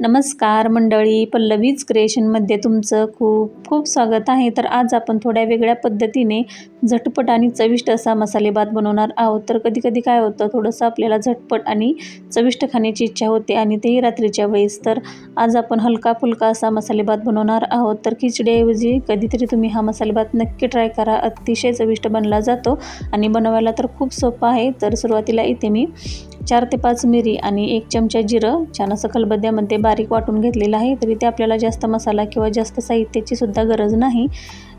नमस्कार मंडळी पल्लवीज क्रिएशनमध्ये तुमचं खूप खूप स्वागत आहे. तर आज आपण थोड्या वेगळ्या पद्धतीने झटपट आणि चविष्ट असा मसाले भात बनवणार आहोत. तर कधी कधी काय होतं थोडंसं आपल्याला झटपट आणि चविष्ट खाण्याची इच्छा होते आणि तेही रात्रीच्या वेळेस. तर आज आपण हलका फुलका असा मसाले भात बनवणार आहोत. तर खिचडीऐवजी कधीतरी तुम्ही हा मसाले भात नक्की ट्राय करा. अतिशय चविष्ट बनला जातो आणि बनवायला तर खूप सोपा आहे. तर सुरुवातीला इथे मी चार ते पाच मिरी आणि एक चमचा जिरं छान असं खलबद्यामध्ये बारीक वाटून घेतलेलं आहे. तरी ते आपल्याला जास्त मसाला किंवा जास्त साहित्याची सुद्धा गरज नाही.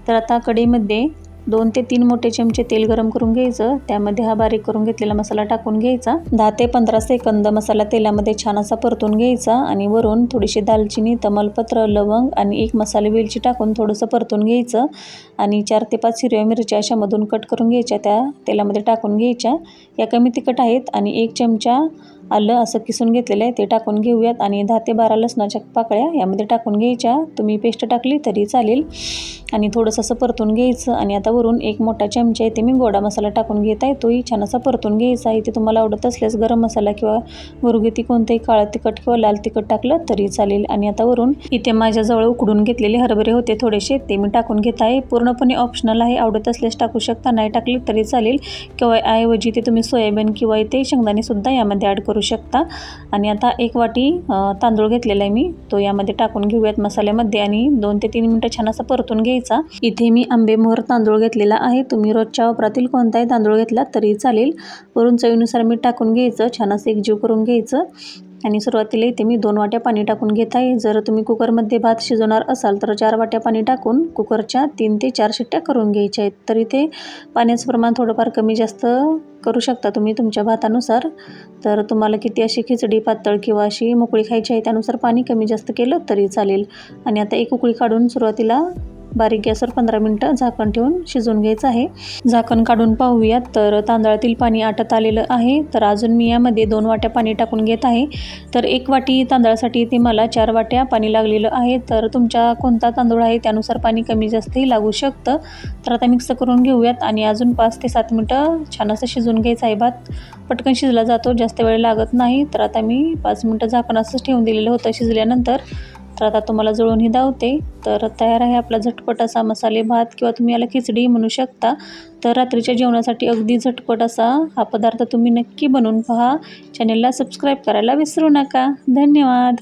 तर आता कढईमध्ये दोन ते तीन मोठे चमचे तेल गरम करून घ्यायचं. त्यामध्ये हा बारीक करून घेतलेला मसाला टाकून घ्यायचा. दहा ते पंधरा सेकंद मसाला तेलामध्ये छान असा परतून घ्यायचा आणि वरून थोडीशी दालचिनी तमालपत्र लवंग आणि एक मसाले वेलची टाकून थोडंसं परतून घ्यायचं आणि चार ते पाच हिरव्या मिरच्या अशामधून कट करून घ्यायच्या. त्या तेलामध्ये टाकून घ्यायच्या. या कमी तिखट आहेत आणि एक चमचा आलं असं किसून घेतलेलं आहे ते टाकून घेऊयात. आणि दहा ते बारा लसणाच्या पाकळ्या यामध्ये टाकून घ्यायच्या. तुम्ही पेस्ट टाकली तरी चालेल. आणि थोडंसं असं परतून घ्यायचं. आणि आता वरून एक मोठा चमचा आहे ते मी गोडा मसाला टाकून घेत आहे. तोही छान असा परतून घ्यायचा इथे तुम्हाला आवडत असल्यास गरम मसाला किंवा घरगुती कोणतंही काळं तिखट किंवा लाल तिखट टाकलं तरी चालेल. आणि आता वरून इथे माझ्याजवळ उकडून घेतलेले हरभरे होते थोडेसे ते मी टाकून घेत आहे. पूर्णपणे ऑप्शनल आहे. आवडत असल्यास टाकू शकता. नाही टाकले तरी चालेल. किंवा ऐवजी ते तुम्ही सोयाबीन किंवा इथे शेंगदाणेसुद्धा यामध्ये ॲड करू शकता. आणि आता एक वाटी तांदूळ घेतलेला आहे मी. तो यामध्ये टाकून घेऊयात मसाल्यामध्ये आणि दोन ते तीन मिनटं छान असं परतून घ्यायचा. इथे मी आंबेमोहर तांदूळ घेतलेला आहे. तुम्ही रोजच्या वापरातील कोणताही तांदूळ घेतला तरी चालेल. वरून चवीनुसार मीठ टाकून घ्यायचं. छान असं एकजीव करून घ्यायचं. आणि सुरुवातीला इथे मी दोन वाट्या पाणी टाकून घेत आहे. जर तुम्ही कुकरमध्ये भात शिजवणार असाल तर चार वाट्या पाणी टाकून कुकरच्या तीन ते चार शिट्ट्या करून घ्यायच्या आहेत. तर इथे पाण्याचं प्रमाण थोडंफार कमी जास्त करू शकता तुम्ही तुमच्या भातानुसार. तर तुम्हाला किती अशी खिचडी पातळ किंवा अशी मोकळी खायची आहे त्यानुसार पाणी कमी जास्त केलं तरी चालेल. आणि आता एक उकळी काढून सुरुवातीला बारीक गॅसवर पंधरा मिनटं झाकण ठेवून शिजवून घ्यायचं आहे. झाकण काढून पाहूयात. तर तांदळातील पाणी आटत आलेलं आहे. तर अजून मी यामध्ये दोन वाट्या पाणी टाकून घेत आहे. तर एक वाटी तांदळासाठी ते मला चार वाट्या पाणी लागलेलं आहे. तर तुमच्या कोणता तांदूळ आहे त्यानुसार पाणी कमी जास्तही लागू शकतं. तर आता मिक्स करून घेऊयात आणि अजून पाच ते सात मिनटं छान असं शिजून घ्यायचं आहे. भात पटकन शिजला जातो. जास्त वेळ लागत नाही. तर आता मी पाच मिनटं झाकण असंच ठेवून दिलेलं होतं. शिजल्यानंतर तर आता तुम्हाला जळूनही धावते. तर तयार आहे आपला झटपट असा मसाले भात किंवा तुम्ही याला खिचडी म्हणू शकता. तर रात्रीच्या जेवणासाठी अगदी झटपट असा हा पदार्थ तुम्ही नक्की बनवून पहा. चॅनेलला सबस्क्राईब करायला विसरू नका. धन्यवाद.